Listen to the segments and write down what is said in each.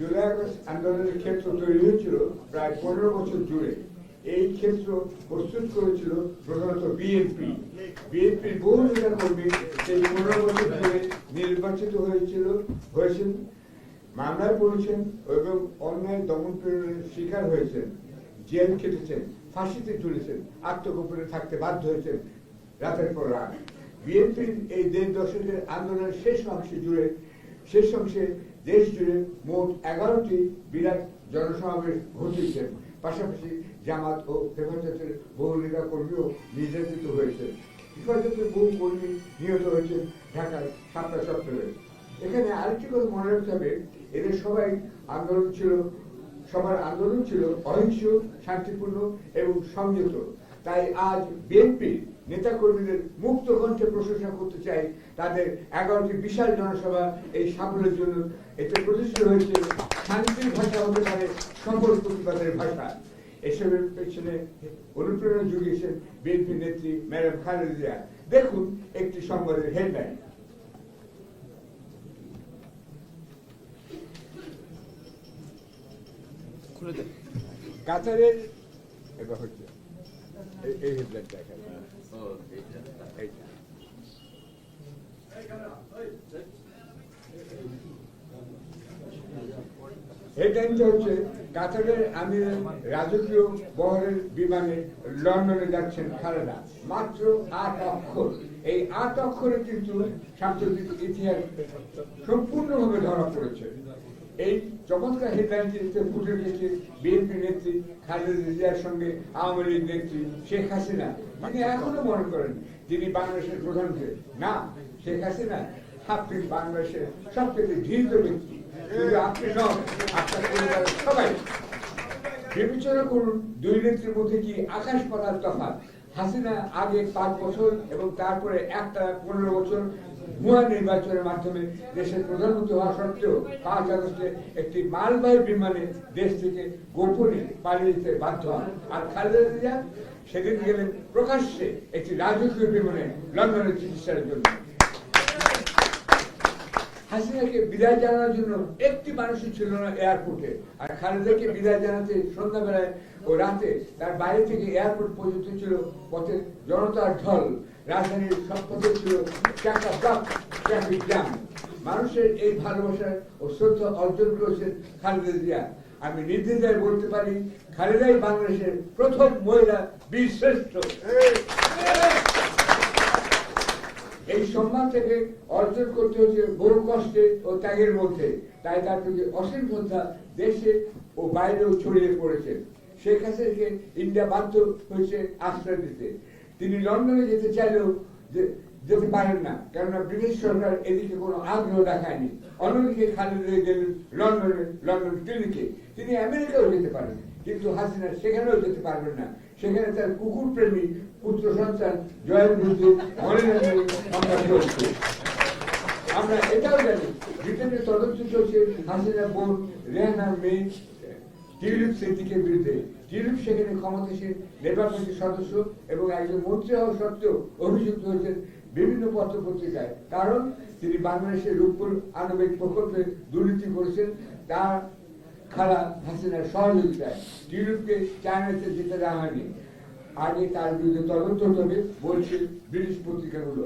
July August আন্দোলনের ক্ষেত্র তৈরি হয়েছিল প্রায় পনেরো বছর জুড়ে। এই ক্ষেত্র প্রস্তুত করেছিল প্রধানত বিএনপি। বিএনপির বহু নেতা কর্মী সেই পনেরো বছর ধরে নির্বাচিত হয়েছিল, হয়েছেন, মামলায় পড়েছেন এবং অন্যায় দমন শিকার হয়েছেন, জেল খেটেছেন, ফাঁসিতে ঝুলেছেন, আত্মগোপনে থাকতে বাধ্য হয়েছেন রাতের পর রাত। বিএনপির এই দেড় দশকের আন্দোলনের শেষ অংশে জুড়ে, শেষ অংশে দেশ জুড়ে মোট এগারোটি বিরাট জনসমাবেশ ঘটিয়েছেন পাশাপাশি জামাত ও হেফাজতের বহু নেতা কর্মীও নির্যাতিত হয়েছে। হেফাজতের বহু কর্মী নিহত হয়েছেন ঢাকার সাতটা চত্বরে। এখানে আরেকটি কথা মনে রাখতে হবে, এদের সবাই আন্দোলন ছিল, সবার আন্দোলন ছিল অহিংস, শান্তিপূর্ণ এবং সংযত। তাই আজ বিএনপি নেতা কর্মীদের মুক্ত কণ্ঠে প্রশংসা করতে চাই তাদের এগারোটি বিশাল জনসভা এই সাফল্যের জন্য এতে প্রতিষ্ঠিত হয়েছে। শান্তির ভাষা হতে পারে সকল প্রতিবাদের ভাষা। এসবের পেছনে অনুপ্রেরণা জুগিয়েছেন বিএনপি নেত্রী ম্যাডাম খালেদা দেখুন একটি সংবাদের হেডলাইন কাতারের এবার হচ্ছে এই- এই হেডলাইনটা হেডলাইনটা হচ্ছে কাতারের আমির রাজকীয় বহরের বিমানে লন্ডনে যাচ্ছেন খালেদা। মাত্র আট অক্ষর। এই আট অক্ষরে কিন্তু সাম্প্রতিক ইতিহাস সম্পূর্ণভাবে ধরা পড়েছে। এই চমৎকার হেডলাইনটিতে ফুটে উঠেছে বিএনপি নেত্রী খালেদা সঙ্গে আওয়ামী লীগ নেত্রী শেখ হাসিনা। তিনি এখনও মনে করেন তিনি বাংলাদেশের প্রধানমন্ত্রী না শেখ হাসিনা আপনি বাংলাদেশের সবচেয়ে ধীরিত ব্যক্তি। আপনি নন আপনার পরিবারের সবাই। বিবেচনা করুন দুই নেত্রীর মধ্যে কি আকাশ হাসিনা আগে পাঁচ বছর এবং তারপরে একটা পনেরো বছর ভুয়া নির্বাচনের মাধ্যমে দেশের প্রধানমন্ত্রী হওয়া সত্ত্বেও পাঁচ আগস্টে একটি মালবাহী বিমানে দেশ থেকে গোপনে পালিয়ে যেতে বাধ্য হন। আর খালেদা জিয়া সেদিন গেলেন প্রকাশ্যে একটি রাজকীয় বিমানে লন্ডনের চিকিৎসার জন্য। হাসিনাকে বিদায় জানানোর জন্য একটি মানুষই ছিল না এয়ারপোর্টে। আর খালেদাকে বিদায় জানাতে সন্ধ্যাবেলায় ও রাতে তার বাইরে থেকে এয়ারপোর্ট পর্যন্ত ছিল পথে জনতার ঢল। রাজধানীর সব পথে ছিল মানুষের এই ভালোবাসা ও শ্রদ্ধা অর্জন করেছেন খালেদা জিয়া। আমি নির্দ্বিধায় বলতে পারি, খালেদাই বাংলাদেশের প্রথম মহিলা, বীর শ্রেষ্ঠ। এই সম্মান থেকে অর্জন করতে হচ্ছে বহু কষ্টে ও ত্যাগের মধ্যে। তাই তার প্রতি অসীম শ্রদ্ধা দেশে ও বাইরেও ছড়িয়ে পড়েছে। শেখ হাসিনাকে ইন্ডিয়া বাধ্য হয়েছে আশ্রয় দিতে। তিনি লন্ডনে যেতে চাইলেও যেতে পারেন না, কেননা ব্রিটিশ সরকার এদিকে কোনো আগ্রহ দেখায়নি। অন্যদিকে খালেদা গেলেন লন্ডনে, লন্ডন ক্লিনিকে। তিনি আমেরিকাও যেতে পারেন কিন্তু হাসিনা সেখানেও যেতে পারবেন না। সেখানে তার কুকুর প্রেমী পুত্র সন্তান জয়ের বিরুদ্ধে আমরা এটাও জানি, ব্রিটেনের তদন্ত চলছে হাসিনা বোন রেহানা মেয়ে টিউলিপ সিদ্দিকের বিরুদ্ধে। টিউলিপ সেখানে ক্ষমতাসীন লেবার পার্টির সদস্য এবং একজন মন্ত্রী হওয়া সত্ত্বেও অভিযুক্ত হয়েছেন বিভিন্ন পত্র পত্রিকায় কারণ তিনি বাংলাদেশের রূপপুর আণবিক প্রকল্পে দুর্নীতি করেছেন। তার খালা হাসিনার সহযোগিতায় টিউলিপকে চায়নাতে যেতে দেওয়া হয়নি। আগে তার বিরুদ্ধে তদন্ত হবে বলছে ব্রিটিশ পত্রিকাগুলো।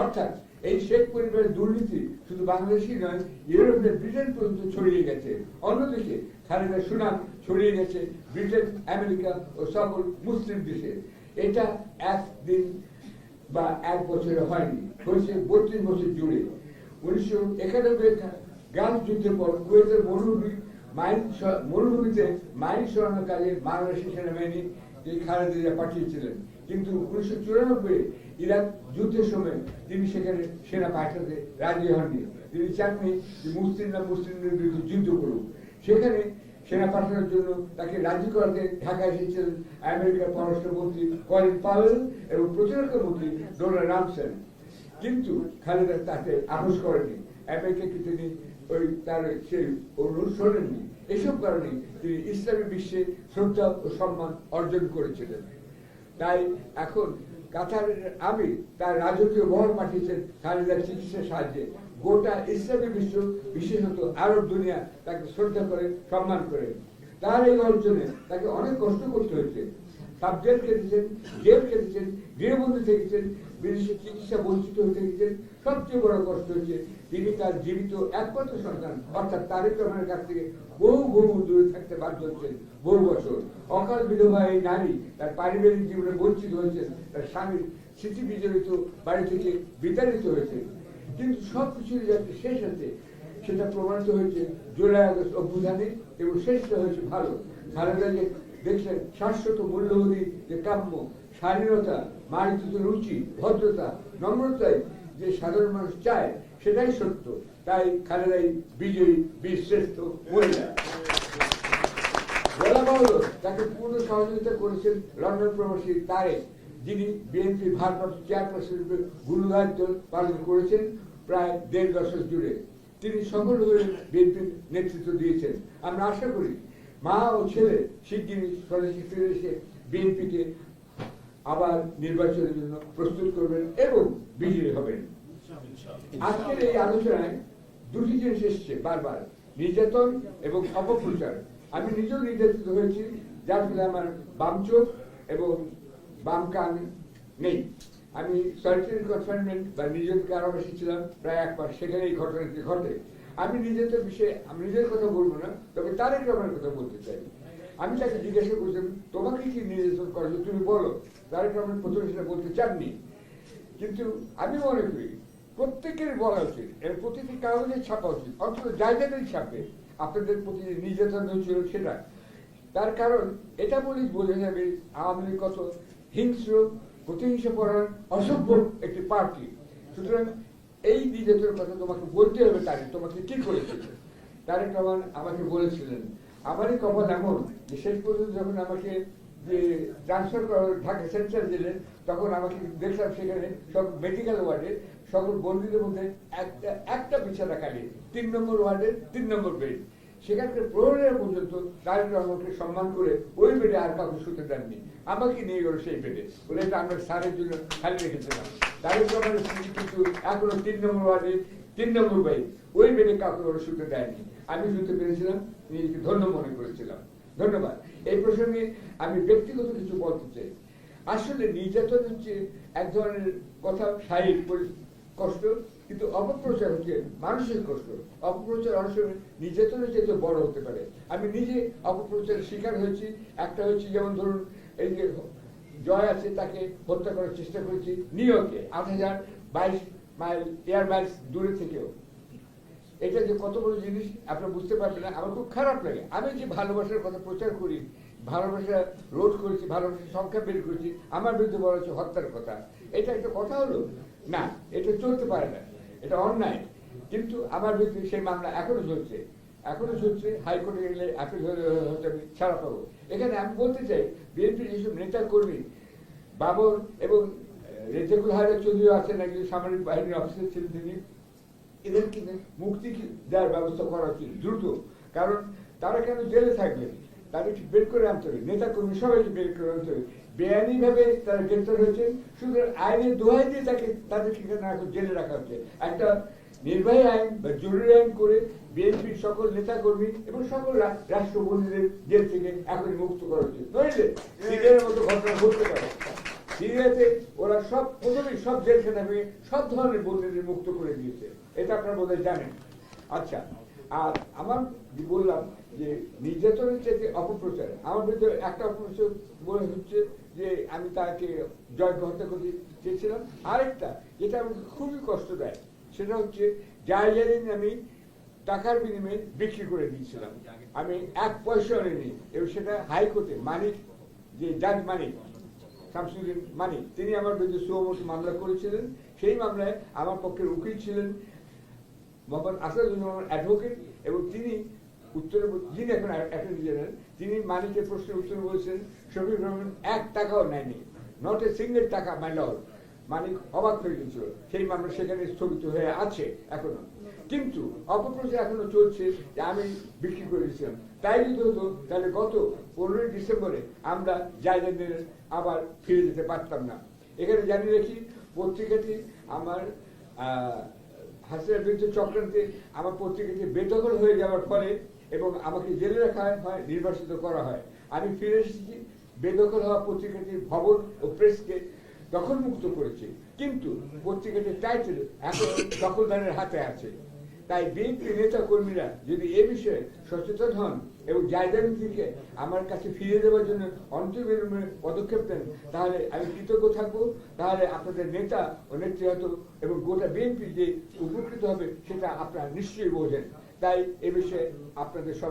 অর্থাৎ এই শেখ পরিবারের দুর্নীতি শুধু বাংলাদেশই নয় ইউরোপের ব্রিটেন পর্যন্ত ছড়িয়ে গেছে। অন্যদিকে খালেদা সুনাম ছড়িয়ে গেছে ব্রিটেন, আমেরিকা ও সকল মুসলিম দেশে। এটা একদিন বা এক বছরে হয়নি, হয়েছে বত্রিশ বছর জুড়ে। উনিশশো একানব্বই গান যুদ্ধের পর কুয়েতের মরুভূমি মরুভূমিতে মাইন সরানোর কাজে বাংলাদেশি সেনাবাহিনী এই খালেদা পাঠিয়েছিলেন। কিন্তু উনিশশো চুরানব্বই ইরাক যুদ্ধের সময় তিনি সেখানে সেনা পাঠাতে রাজি হননি। তিনি চাননি যে মুসলিমরা মুসলিমদের বিরুদ্ধে যুদ্ধ করুক। সেখানে সেনা পাঠানোর জন্য তাকে রাজি করাতে ঢাকা এসেছিলেন আমেরিকার পররাষ্ট্রমন্ত্রী কলিন পাওয়েল এবং প্রতিরক্ষা মন্ত্রী ডোনাল্ড রামসেন। কিন্তু খালেদা তাকে আপোষ করেনি আমেরিকাকে তিনি ওই তার সেই শোনেননি এসব কারণে তিনি ইসলামী বিশ্বে শ্রদ্ধা ও সম্মান অর্জন করেছিলেন। তাই এখন কাতারের আমি তার রাজকীয় বহর পাঠিয়েছেন খালেদার চিকিৎসার সাহায্যে। গোটা ইসলামী বিশ্ব, বিশেষত আরব দুনিয়া, তাকে শ্রদ্ধা করে, সম্মান করে। তার এই অর্জনে তাকে অনেক কষ্ট করতে হয়েছে। সাবজেক্ট কেটেছেন, জেল কেটেছেন, গৃহবন্দী থেকেছেন বিদেশে চিকিৎসা বঞ্চিত হয়ে থেকেছেন সবচেয়ে বড় কষ্ট হচ্ছে তিনি তার জীবিত একমাত্র সন্তান, অর্থাৎ তারেক রহমানের কাছ থেকে বহু বহু দূরে থাকতে বাধ্য হচ্ছেন বহু বছর। অকাল বিধবা এই নারী তার পারিবারিক জীবনে বঞ্চিত হয়েছেন, তার স্বামীর স্মৃতি বিজড়িত বাড়ি থেকে বিতাড়িত হয়েছে কিন্তু সব কিছুর যাতে শেষ আছে, সেটা প্রমাণিত হয়েছে জুলাই আগস্ট অভ্যুত্থানে এবং শেষটা হয়েছে ভালো। যে দেখছেন শাশ্বত মূল্যবোধী যে কাম্য স্বাধীনতা মারিত রুচি, ভদ্রতা নম্রতায় যে সাধারণ মানুষ চায়, সেটাই সত্য। তাই খালেদাই বিজয়ী বীর শ্রেষ্ঠ মহিলা। বলা বাহুল্য, তাকে পূর্ণ সহযোগিতা করেছেন লন্ডন প্রবাসী তারেক, যিনি বিএনপি ভারপ্রাপ্ত চেয়ারপারসন রূপে গুরুদায়িত্ব পালন করেছেন প্রায় দেড় দশক জুড়ে। তিনি সফল হয়ে বিএনপির নেতৃত্ব দিয়েছেন। আমরা আশা করি, মা ও ছেলে শিগগিরই স্বদেশে ফিরে এসে বিএনপিকে আবার নির্বাচনের জন্য প্রস্তুত করবেন এবং বিজয়ী হবেন। আজকের এই আলোচনায় দুটি জিনিস এসছে বারবার, নির্যাতন এবং অপপ্রচার। আমি নিজেও নির্যাতিত হয়েছি, যার ফলে আমার বাম চোখ এবং বাম কান নেই। আমি সলিটারি কনফাইনমেন্ট বা নিজের কারাবাসী ছিলাম, প্রায় এক মাস সেখানে এই ঘটনাটি ঘটে। আমি নিজেদের বিষয়ে, আমি নিজের কথা বলব না, তবে তারেক রহমানের কথা বলতে চাই। আমি তাকে জিজ্ঞাসা করছিলাম, তোমাকে কি নির্যাতন করেছ তুমি বলো। তারেক রহমান প্রথমে সেটা বলতে চাননি। কিন্তু আমি মনে করি, প্রত্যেকের বলা উচিত, এর প্রতিটি কাগজে ছাপা উচিত, অন্তত জায়গাতেই ছাপে। আপনাদের প্রতি নির্যাতন হয়েছিল সেটা। তার কারণ, এটা বলেই বোঝা যাবে, আওয়ামী লীগ কত হিংস্র, প্রতিহিংসা পরায়ণ অসভ্য একটি পার্টি। সুতরাং এই নির্যাতনের কথা তোমাকে বলতে হবে তাকে তোমাকে কি করেছিল? তারেক রহমান আমাকে বলেছিলেন আমারই কপাল এমন যে শেষ পর্যন্ত যখন আমাকে যে ট্রান্সফার করা ঢাকা সেন্ট্রাল জেলে তখন আমাকে দেখলাম সেখানে সব মেডিকেল ওয়ার্ডে সকল বন্দীদের মধ্যে একটা একটা বিছানা খালি, তিন নম্বর ওয়ার্ডের তিন নম্বর বেড সেখানকার প্রহরীরা পর্যন্ত তারেক রহমানকে সম্মান করে ওই বেডে আর কাউকে শুতে দেননি। আমাকে নিয়ে গেল সেই বেডে বলে এটা আমরা স্যারের জন্য খালি রেখেছিলাম। তারেক রহমানের কিন্তু এখনও তিন নম্বর ওয়ার্ডে তিন নম্বর বেড ওই বেডে কাউকে ওরা শুতে দেয়নি। আমি শুতে পেরেছিলাম, নিজেকে ধন্য মনে করেছিলাম। ধন্যবাদ। এই প্রসঙ্গে আমি ব্যক্তিগত কিছু বলতে চাই। আসলে নির্যাতন হচ্ছে এক ধরনের কথা, শারীরিক কষ্ট, কিন্তু অপপ্রচার হচ্ছে মানসিক কষ্ট। অপপ্রচার অনেক সময় নির্যাতনের চেয়ে বড় হতে পারে। আমি নিজে অপপ্রচারের শিকার হয়েছি। একটা হচ্ছে যেমন ধরুন, এই যে জয় আছে, তাকে হত্যা করার চেষ্টা করেছি নিউ ইয়র্কে, আট হাজার বাইশ মাইল, এয়ার মাইলস দূরে থেকেও। এটা যে কত বড় জিনিস, আপনারা বুঝতে পারবেন না। আমার খুব খারাপ লাগে। আমি যে ভালোবাসার কথা প্রচার করি, ভালোবাসা রোধ করেছি, ভালোবাসার সংখ্যা বের করেছি, আমার বিরুদ্ধে বলা হচ্ছে হত্যার কথা। এটা একটা কথা হলো? না, এটা চলতে পারে না। এটা অন্যায়। কিন্তু আমার বিরুদ্ধে সেই মামলা এখনও চলছে। এখনও চলছে, হাইকোর্টে গেলে হয়তো আমি ছাড়া পাবো। এখানে আমি বলতে চাই, বিএনপির যেসব নেতা কর্মী বাবর এবং রেজাকুল হায়দার চৌধুরী আছেন, একজন সামরিক বাহিনীর অফিসার ছিলেন তিনি এদের কিন্তু মুক্তি কি দেওয়ার ব্যবস্থা করা উচিত দ্রুত। কারণ তারা কেন জেলে থাকবে? তাদেরকে বের করে আনতে হবে। নেতা কর্মী সবাইকে বের করে আনতে হবে। বেআইনি ভাবে তারা গ্রেপ্তার হয়েছে। সুতরাং আইনের দোহাই দিয়ে তাকে তাদেরকে জেলে রাখা হচ্ছে। একটা নির্বাহী আইন বা জরুরি আইন করে বিএনপির সকল নেতা কর্মী এবং সকল রাষ্ট্রবন্দীদের জেল থেকে এখনই মুক্ত করা উচিত নইলে সিরিয়ার মতো ঘটনা ঘটতে পারে। সিরিয়াতে ওরা সব প্রথমেই সব জেলখানা ভেঙে সব ধরনের বন্দীদের মুক্ত করে দিয়েছে। এটা আপনারা বোধহয় জানেন। আচ্ছা আর আমার বললাম যে নির্যাতনের চাইতে অপপ্রচার, আমার বিরুদ্ধে একটা অপপ্রচার বলে হচ্ছে যে আমি তাকে জয়কে হত্যা করতে চেয়েছিলাম। আরেকটা, যেটা আমাকে খুবই কষ্ট দেয়, সেটা হচ্ছে জায়গায় আমি টাকার বিনিময়ে বিক্রি করে দিয়েছিলাম। আমি এক পয়সা নিই এবং সেটা হাইকোর্টে মানিক, যে জাজ মানিক শামসুদ্দিন মানিক তিনি আমার বিরুদ্ধে সুমোটো মামলা করেছিলেন। সেই মামলায় আমার পক্ষের উকিল ছিলেন মোহাম্মদ আসাদুজ্জামান অ্যাডভোকেট এবং তিনি উত্তরে যিনি এখন অ্যাটর্নি জেনারেল তিনি মানিকের প্রশ্নের উত্তর বলছেন, শফিক রহমান এক টাকাও নেয়নি, নট এ সিঙ্গেল টাকা, মাই লর্ড। মানিক অবাক হয়ে গেছিল সেই মামলা সেখানে স্থগিত হয়ে আছে এখনও। কিন্তু অপপ্রচার এখনও চলছে যে আমি বিক্রি করেছিলাম। তাই যদি হতো, তাহলে গত পনেরোই ডিসেম্বরে আমরা জায়গাদের আবার ফিরে যেতে পারতাম না। এখানে জানিয়ে রাখি, পত্রিকাটি আমার বিরুদ্ধে চক্রান্তে আমার পত্রিকাটি বেদখল হয়ে যাওয়ার ফলে এবং আমাকে জেলে রাখা হয় নির্বাসিত করা হয়। আমি ফিরে এসেছি, বেদখল হওয়া পত্রিকাটির ভবন ও প্রেসকে দখলমুক্ত করেছে। কিন্তু পত্রিকাটির টাইটেল এখন দখলদারের হাতে আছে। তাই বিএনপি নেতা কর্মীরা যদি এ বিষয়ে সচেতন হন এবং জায়গা থেকে আমার কাছে ফিরিয়ে দেওয়ার জন্য অন্তর্বিলম্বে পদক্ষেপ নেন, তাহলে আমি কৃতজ্ঞ থাকব। তাহলে আপনাদের নেতা ও নেত্রী হয়তো এবং গোটা বিএনপি যে উপকৃত হবে, সেটা আপনারা নিশ্চয়ই বোঝেন। তাই এ বিষয়ে আপনাদের সব